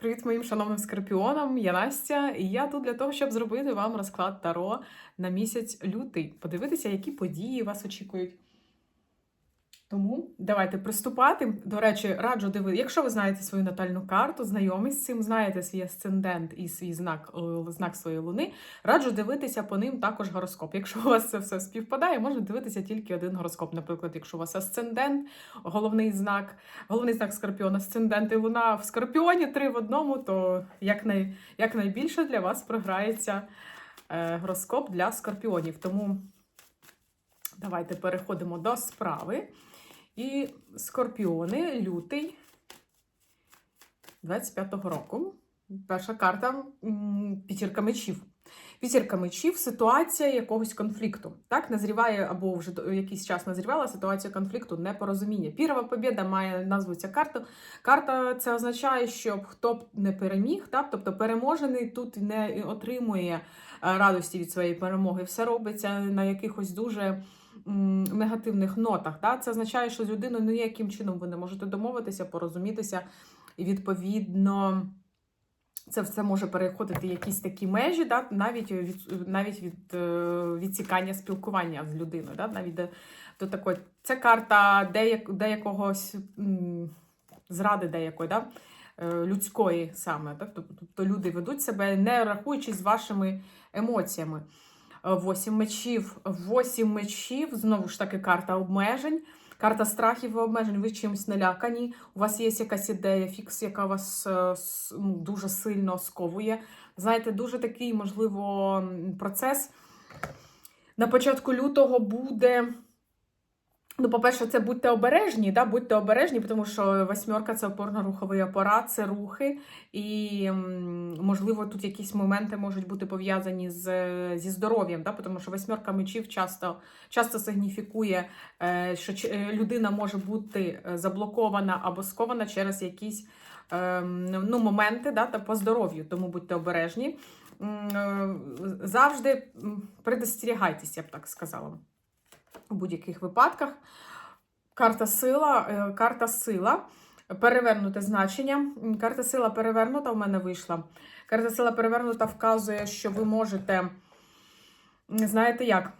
Привіт моїм шановним скорпіонам, я Настя, і я тут для того, щоб зробити вам розклад Таро на місяць лютий. Подивитися, які події вас очікують. Тому давайте приступати. До речі, раджу дивитися. Якщо ви знаєте свою натальну карту, знайомі з цим, знаєте свій асцендент і свій знак, е, знак своєї луни, раджу дивитися по ним також гороскоп. Якщо у вас це все співпадає, можна дивитися тільки один гороскоп. Наприклад, якщо у вас асцендент, головний знак, головний знак Скорпіона, асцендент і луна в Скорпіоні, три в одному, то якнай, якнайбільше для вас програється е, гороскоп для скорпіонів. Тому давайте переходимо до справи. І скорпіони, лютий 25-го року. Перша карта п'ятірка мечів. П'ятірка мечів ситуація якогось конфлікту. Так, назріває або вже якийсь час назрівала ситуація конфлікту, непорозуміння. Пірова побіда має назву ця карта. Карта це означає, що хто б не переміг, так, тобто переможений тут не отримує е, радості від своєї перемоги. Все робиться на якихось дуже негативних нотах. Да? Це означає, що з людиною ніяким чином ви не можете домовитися, порозумітися, і відповідно. Це все може переходити якісь такі межі, да? навіть від навіть від е, відсікання спілкування з людиною. Да? Навіть до, до такої. Це карта деяк, деякогось зради деякої, да? е, людської саме. Так? Тобто люди ведуть себе, не рахуючись з вашими емоціями. Восім мечів. Восім мечів. Знову ж таки, карта обмежень. Карта страхів і обмежень. Ви чимось налякані. У вас є якась ідея, фікс, яка вас е, ну, дуже сильно сковує. Знаєте, дуже такий, можливо, процес. На початку лютого буде. Ну, по-перше, це будьте обережні, да? будьте обережні, тому що восьмерка це опорно-руховий апарат, це рухи, і можливо тут якісь моменти можуть бути пов'язані з, зі здоров'ям, да? тому що восьмерка мечів часто, часто сигніфікує, е, що е, людина може бути е, заблокована або скована через якісь е, ну, моменти да? та по здоров'ю, тому будьте обережні. Завжди предостерігайтеся, я б так сказала у будь-яких випадках. Карта сила, е, карта сила, перевернуте значення. Карта сила перевернута в мене вийшла. Карта сила перевернута вказує, що ви можете, знаєте як?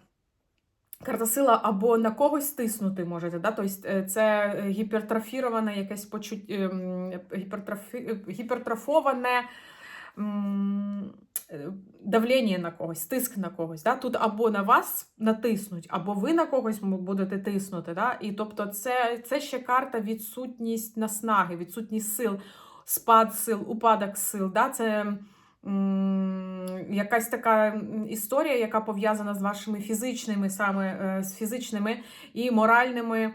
Карта сила або на когось тиснути можете, да? тобто е, це гіпертрофіроване якесь почуття, гіпертрофі... гіпертрофоване е, давлення на когось, тиск на когось. Да? Тут або на вас натиснуть, або ви на когось будете тиснути. Да? І тобто це, це ще карта відсутність наснаги, відсутність сил, спад сил, упадок сил. Да? Це м, якась така історія, яка пов'язана з вашими фізичними, саме е, з фізичними і моральними.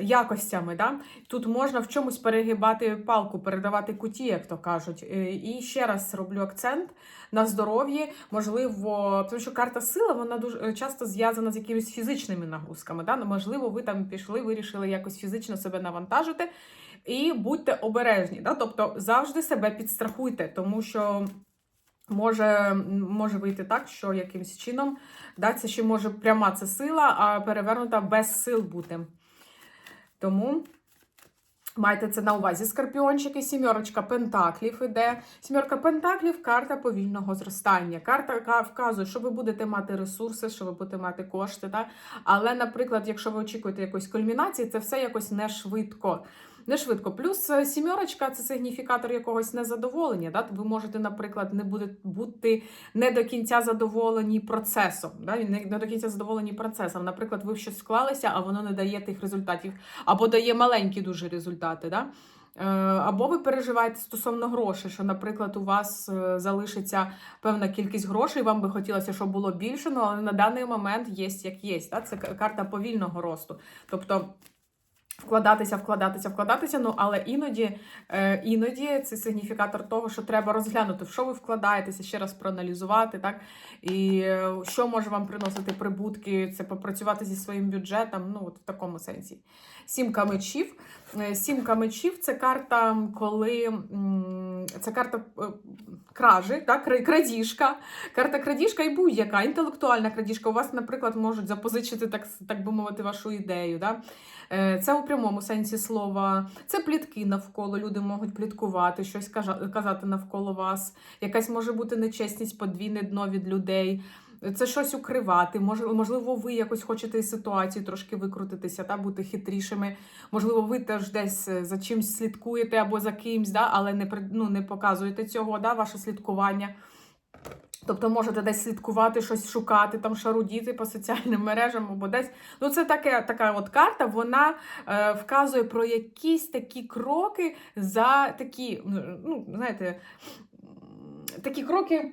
Якостями, да? тут можна в чомусь перегибати палку, передавати куті, як то кажуть. Е, І ще раз роблю акцент на здоров'ї, можливо, тому що карта сила вона дуже е, часто зв'язана з якимись фізичними нагрузками. Да? Ну, Можливо, ви там пішли, вирішили якось фізично себе навантажити. І будьте обережні, да? тобто завжди себе підстрахуйте, тому що може, може вийти так, що якимось чином да, це ще може пряма це сила, а перевернута без сил бути. Тому майте це на увазі. Скорпіончики, сімерочка пентаклів іде. Сімерка пентаклів карта повільного зростання. Карта яка вказує, що ви будете мати ресурси, що ви будете мати кошти. Так? Але, наприклад, якщо ви очікуєте якоїсь кульмінації, це все якось не швидко. Не швидко. Плюс е, сімерочка це сигніфікатор якогось незадоволення. Да? Ви можете, наприклад, не буде бути не до кінця задоволені процесом. Да? Не, до кінця задоволені процесом. Наприклад, ви щось вклалися, а воно не дає тих результатів, або дає маленькі дуже результати. Да? Е, Або ви переживаєте стосовно грошей, що, наприклад, у вас е, залишиться певна кількість грошей, вам би хотілося, щоб було більше, ну, але на даний момент є як є. Це карта повільного росту. Тобто вкладатися, вкладатися, вкладатися. Ну, але іноді, е, іноді це сигніфікатор того, що треба розглянути, в що ви вкладаєтеся, ще раз проаналізувати, так? І е, що може вам приносити прибутки, це попрацювати зі своїм бюджетом, ну, от в такому сенсі. Сімка мечів. Е, Сімка мечів це карта, коли це карта, е, кражі, кра- крадіжка, карта крадіжка і будь-яка інтелектуальна крадіжка. У вас, наприклад, можуть запозичити, так, так би мовити, вашу ідею. Да? Е, Це у прямому сенсі слова, це плітки навколо. Люди можуть пліткувати, щось казати навколо вас. Якась може бути нечесність, подвійне дно від людей. Це щось укривати. Мож- Можливо, ви якось хочете із ситуації трошки викрутитися та бути хитрішими. Можливо, ви теж десь е, за чимсь слідкуєте або за кимсь, да, але не ну, не показуєте цього, да, ваше слідкування. Тобто можете десь слідкувати, щось шукати, там шарудіти по соціальним мережам або десь. Ну, це таке, така от карта, вона е, вказує про якісь такі кроки за такі, ну, знаєте, такі кроки.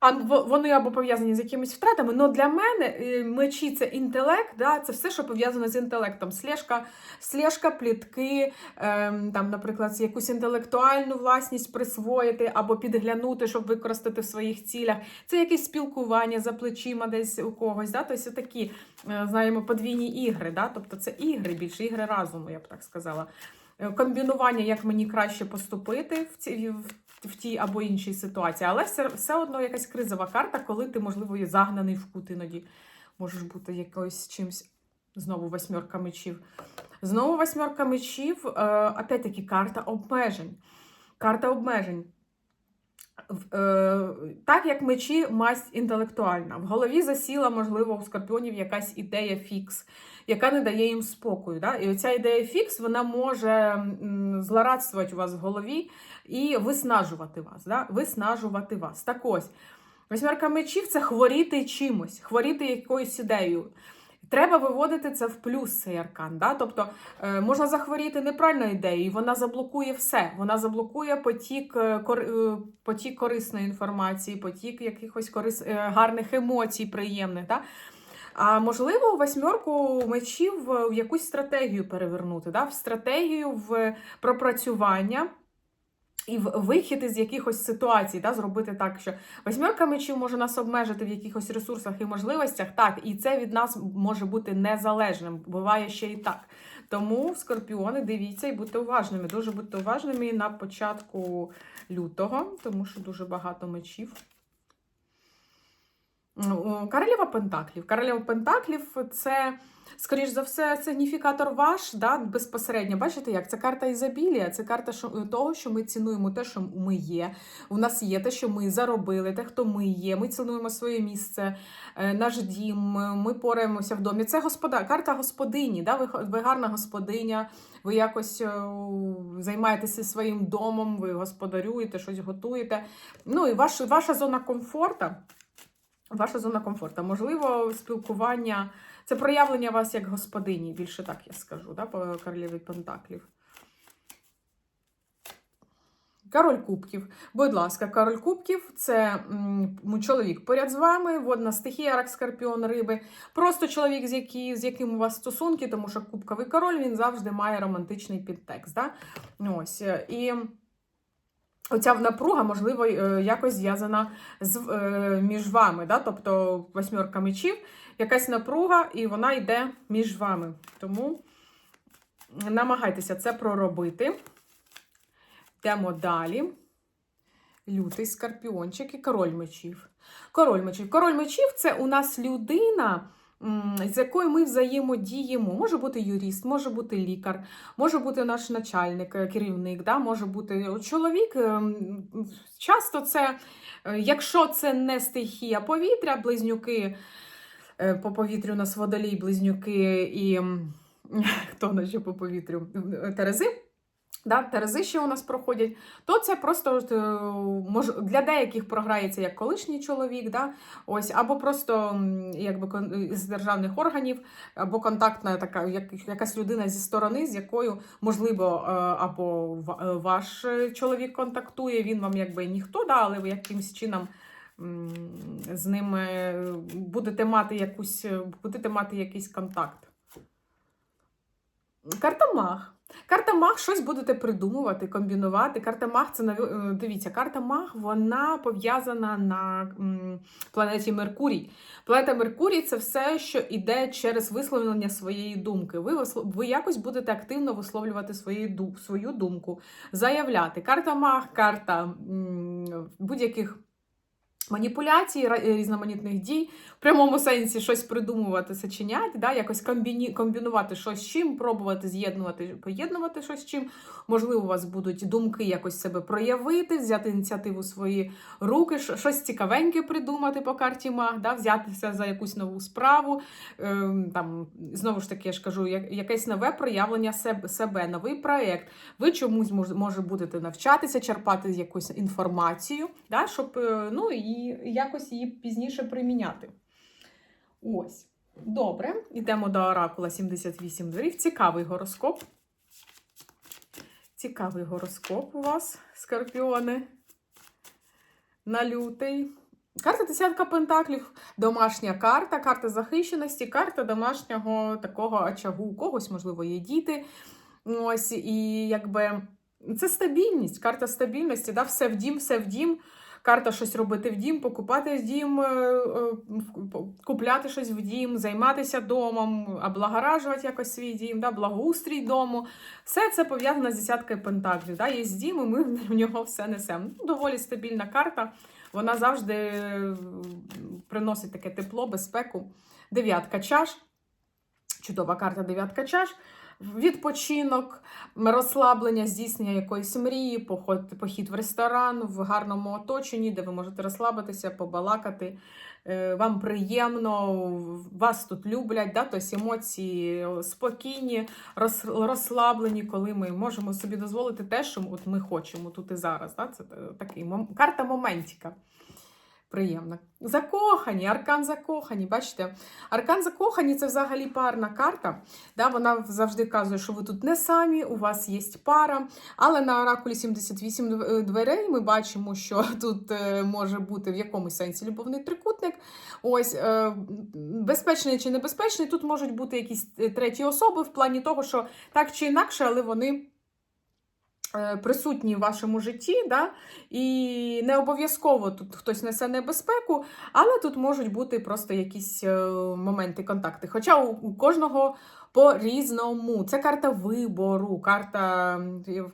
А вони або пов'язані з якимись втратами. але для мене е, мечі це інтелект, да, це все, що пов'язане з інтелектом. Слежка, слежка плітки, ем, там, наприклад, якусь інтелектуальну власність присвоїти або підглянути, щоб використати в своїх цілях. Це якесь спілкування за плечима десь у когось. Да? Тобто такі, е, знаємо, подвійні ігри. Да? Тобто це ігри більше, ігри разуму, я б так сказала. Е, Комбінування, як мені краще поступити в цій, в, в тій або іншій ситуації, але все, все одно якась кризова карта, коли ти, можливо, є загнаний в кут іноді. Можеш бути якось чимсь. Знову восьмерка мечів. Знову восьмерка мечів. Е, опять-таки, карта обмежень. Карта обмежень. Е, так як мечі масть інтелектуальна. В голові засіла, можливо, у скорпіонів якась ідея фікс, яка не дає їм спокою. Да? І оця ідея фікс вона може злорадствувати у вас в голові і виснажувати вас. Да? Виснажувати вас. Так ось, восьмерка мечів це хворіти чимось, хворіти якоюсь ідеєю. Треба виводити це в плюс цей аркан. Да? Тобто е, можна захворіти неправильною ідеєю, і вона заблокує все. Вона заблокує потік, е, е, потік корисної інформації, потік якихось корис, гарних емоцій, приємних. Да? А можливо, восьмерку мечів в якусь стратегію перевернути, да? в стратегію в пропрацювання. І вихід із якихось ситуацій, да, зробити так, що восьмерка мечів може нас обмежити в якихось ресурсах і можливостях, так, і це від нас може бути незалежним. Буває ще і так. Тому, скорпіони, дивіться і будьте уважними. Дуже будьте уважними на початку лютого, тому що дуже багато мечів. Королева Пентаклів. Королева Пентаклів це, скоріш за все, сигніфікатор ваш, да, безпосередньо. Бачите, як? Це карта ізобілія, це карта що- того, що ми цінуємо те, що ми є. У нас є те, що ми заробили, те, хто ми є. Ми цінуємо своє місце, е, наш дім, ми пораємося в домі. Це господа, карта господині. Да? Ви, ви гарна господиня, ви якось е, займаєтеся своїм домом, ви господарюєте, щось готуєте. Ну і ваш, ваша зона комфорту. Ваша зона комфорту. Можливо, спілкування, це проявлення вас як господині, більше так я скажу, да, по Пентаклів. Король кубків. Будь ласка, король кубків це м, чоловік поряд з вами, водна стихія, рак, скорпіон, риби. Просто чоловік, з, які, з яким у вас стосунки, тому що кубковий король він завжди має романтичний підтекст. Да? Ось. І Оця напруга, можливо, е, якось зв'язана з, е, між вами. Да? Тобто восьмерка мечів, якась напруга, і вона йде між вами. Тому намагайтеся це проробити. Йдемо далі. Лютий скорпіончик і король мечів. Король мечів. Король мечів це у нас людина, з якою ми взаємодіємо. Може бути юрист, може бути лікар, може бути наш начальник, е, керівник, да? може бути чоловік. ем, Часто це, е, якщо це не стихія повітря, близнюки е, по повітрю нас водолій, близнюки і хто на що по повітрю? Е, Терези. Да, Терези ще у нас проходять, то це просто е, мож, для деяких програється як колишній чоловік, да, ось, або просто якби з державних органів, або контактна така як, якась людина зі сторони, з якою, можливо, е, або е, ваш е, чоловік контактує, він вам якби ніхто, да, але ви якимось чином з ним е, будете мати якусь, будете мати якийсь контакт. Карта маг. Карта Маг щось будете придумувати, комбінувати. Карта Маг це е, дивіться, карта Маг вона пов'язана на планеті Меркурій. Планета Меркурій це все, що йде через висловлення своєї думки. Ви, ви якось будете активно висловлювати свої, свою думку, заявляти. Карта Маг, карта будь-яких. Маніпуляцій, різноманітних дій, в прямому сенсі щось придумувати, сочиняти, да, якось комбіні, комбінувати щось з чим, пробувати з'єднувати, поєднувати щось з чим. Можливо, у вас будуть думки якось себе проявити, взяти ініціативу в свої руки, щось цікавеньке придумати по карті Маг, да, взятися за якусь нову справу. Ем, там, знову ж таки, я ж кажу, як- якесь нове проявлення себе, себе новий проєкт. Ви чомусь може будете навчатися, черпати якусь інформацію, да, щоб е, ну, і якось її пізніше приміняти. Ось. Добре, йдемо до оракула 78 дверів. Цікавий гороскоп. Цікавий гороскоп у вас, скорпіони. На лютий. Карта десятка пентаклів, домашня карта, карта захищеності, карта домашнього такого очагу. У когось, можливо, є діти. Ось, і якби це стабільність, карта стабільності, да? все в дім, все в дім. Карта щось робити в дім, покупати в дім, е, е, купляти щось в дім, займатися домом, облагоражувати якось свій дім, да? благоустрій дому. Все це пов'язано з десяткою пентаклів. Да? Є дім, і ми в нього все несемо. Ну, доволі стабільна карта. Вона завжди е, приносить таке тепло, безпеку. Дев'ятка чаш. Чудова карта дев'ятка чаш. Відпочинок, розслаблення, здійснення якоїсь мрії, поход, похід в ресторан в гарному оточенні, де ви можете розслабитися, побалакати. Е, Вам приємно, вас тут люблять, да? тобто емоції спокійні, розслаблені, коли ми можемо собі дозволити те, що от ми хочемо тут і зараз. Да? Це е, такий карта моментіка. Приємна. Закохані, аркан закохані. Бачите, аркан закохані це взагалі парна карта. Да, вона завжди вказує, що ви тут не самі, у вас є пара. Але на оракулі 78 дверей ми бачимо, що тут е, може бути в якомусь сенсі любовний трикутник. Ось е, безпечний чи небезпечний. Тут можуть бути якісь е, треті особи в плані того, що так чи інакше, але вони. Е, Присутні в вашому житті, да? і не обов'язково тут хтось несе небезпеку, але тут можуть бути просто якісь е, моменти, контакти. Хоча у, кожного по-різному. Це карта вибору, карта,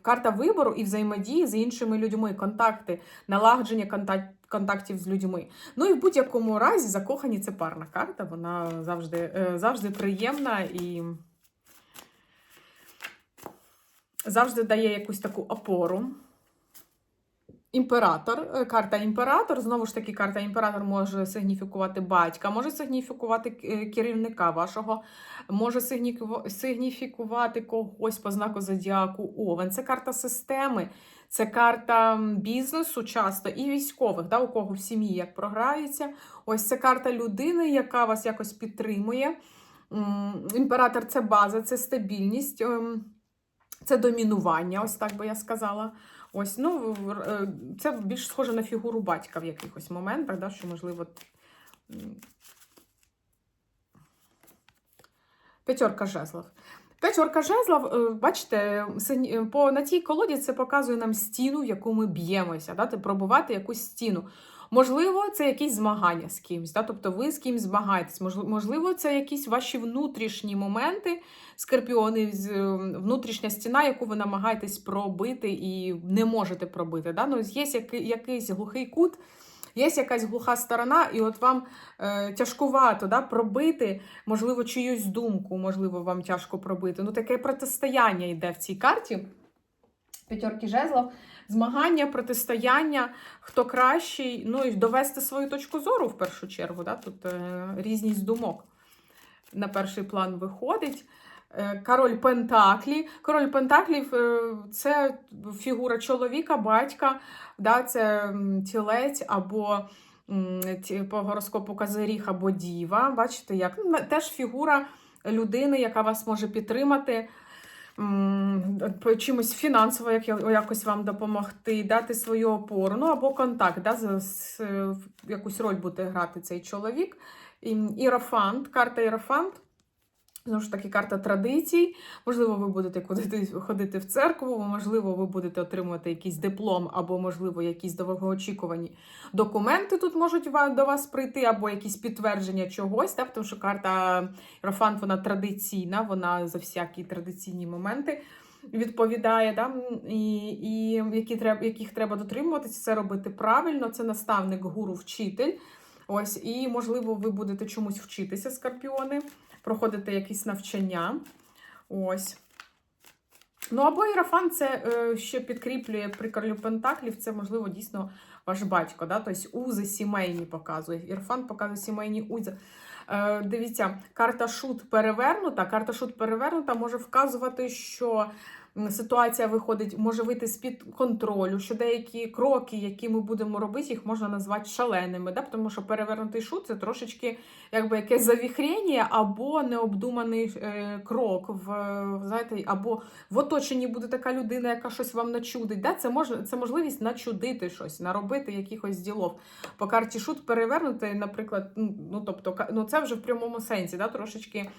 карта вибору і взаємодії з іншими людьми, контакти, налагодження контак- контактів з людьми. Ну і в будь-якому разі закохані це парна карта, вона завжди, е, завжди приємна і завжди дає якусь таку опору. Імператор, е, карта імператор. Знову ж таки, карта імператор може сигніфікувати батька, може сигніфікувати е, керівника вашого, може сигніфікувати когось по знаку зодіаку Овен. Це карта системи, це карта бізнесу часто і військових, да, у кого в сім'ї як програється. Ось це карта людини, яка вас якось підтримує. Імператор це база, це стабільність. Це домінування, ось так би я сказала. Ось, ну, е, це більш схоже на фігуру батька в якихось моментах, да, що, можливо, п'ятерка жезлов. П'ятерка жезлов, е, бачите, по, на цій колоді це показує нам стіну, в яку ми б'ємося, да, пробувати якусь стіну. Можливо, це якісь змагання з кимсь, да, тобто ви з кимсь змагаєтесь. Можли- Можливо, це якісь ваші внутрішні моменти, скорпіони, е, внутрішня стіна, яку ви намагаєтесь пробити і не можете пробити. Да? Ну, є якийсь глухий кут, є якась глуха сторона, і от вам е, тяжкувато да, пробити, можливо, чиюсь думку, можливо, вам тяжко пробити. Ну, таке протистояння йде в цій карті. П'ятерки жезлов, змагання, протистояння, хто кращий, ну і довести свою точку зору в першу чергу. Да? Тут е, різність думок на перший план виходить. Е, Король Пентаклі. Король Пентаклів е, це фігура чоловіка, батька, да, це тілець або по гороскопу Казаріг або Діва. Бачите, як Ну, теж фігура людини, яка вас може підтримати. По чимось фінансово як, якось вам допомогти, дати свою опору, ну або контакт, да, з, з, якусь роль буде грати цей чоловік. Ірофант, карта Ірофант. Знову ж таки, карта традицій. Можливо, ви будете ходити, ходити в церкву, можливо, ви будете отримувати якийсь диплом, або, можливо, якісь довгоочікувані документи тут можуть до вас прийти, або якісь підтвердження чогось. Так? Тому що карта Рафант, вона традиційна, вона за всякі традиційні моменти відповідає, да? і, і які треба, яких треба дотримуватися, це робити правильно. Це наставник, гуру, вчитель. Ось, і можливо, ви будете чомусь вчитися, скорпіони, проходити якісь навчання. Ось. Ну, або Ірафан це е, ще підкріплює при королю Пентаклів, це, можливо, дійсно ваш батько. Да? Тобто узи сімейні показує. Ірафан показує сімейні узи. Е, дивіться, карта шут перевернута. Карта шут перевернута може вказувати, що ситуація виходить, може вийти з-під контролю, що деякі кроки, які ми будемо робити, їх можна назвати шаленими. Да? Тому що перевернутий шут це трошечки якби якесь завіхрення або необдуманий е, крок, в, знаєте, або в оточенні буде така людина, яка щось вам начудить. Да? Це, мож, це можливість начудити щось, наробити якихось ділов. По карті шут перевернути, наприклад, ну, тобто, ну це вже в прямому сенсі, да? трошечки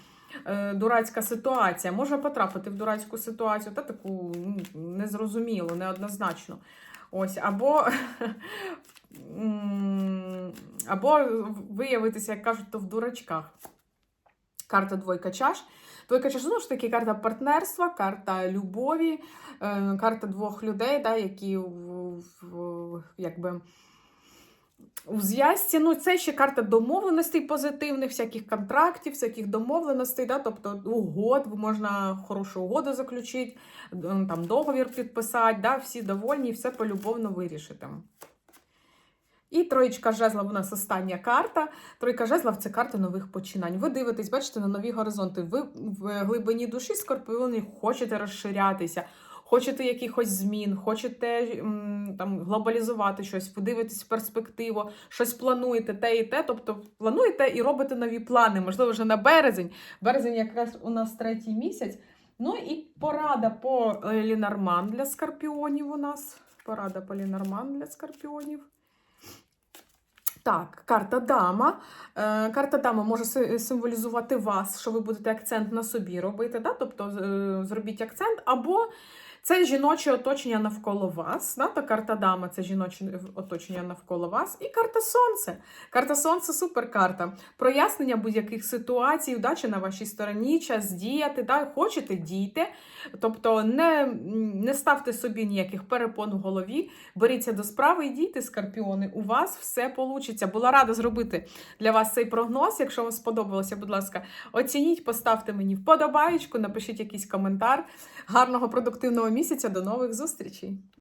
дурацька ситуація. Може потрапити в дурацьку ситуацію, та таку ну, незрозумілу, неоднозначно. Ось, або, або виявитися, як кажуть, то в дурачках. Карта двойка чаш. Двойка чаш, знову ж таки, карта партнерства, карта любові, е, карта двох людей, да, які в, в, якби, у зв'язці. Ну, це ще карта домовленостей позитивних, всяких контрактів, всяких домовленостей, да, тобто угод, можна хорошу угоду заключити, там, договір підписати, да, всі довольні, і все полюбовно вирішити. І троєчка жезлов у нас остання карта. Тройка жезлов це карта нових починань. Ви дивитесь, бачите, на нові горизонти. Ви в глибині душі скорпіони хочете розширятися, хочете якихось змін, хочете там глобалізувати щось, ви дивитесь в перспективу, щось плануєте, те і те. Тобто плануєте і робите нові плани, можливо, вже на березень. Березень якраз у нас третій місяць. Ну і порада по е, Лінарман для скорпіонів у нас. Порада по Лінарман для скорпіонів. Так, карта дама. Е, карта дама може символізувати вас, що ви будете акцент на собі робити. Да? Тобто е, зробіть акцент, або це жіноче оточення навколо вас. Да? Та карта дама це жіноче оточення навколо вас. І карта сонце. Карта сонце суперкарта. Прояснення будь-яких ситуацій, удачі на вашій стороні, час діяти. Да? Хочете дійте. Тобто не, не ставте собі ніяких перепон в голові. Беріться до справи і дійте, скорпіони. У вас все вийде. Була рада зробити для вас цей прогноз. Якщо вам сподобалося, будь ласка, оцініть, поставте мені вподобаєчку, напишіть якийсь коментар. Гарного продуктивного місяця. До нових зустрічей!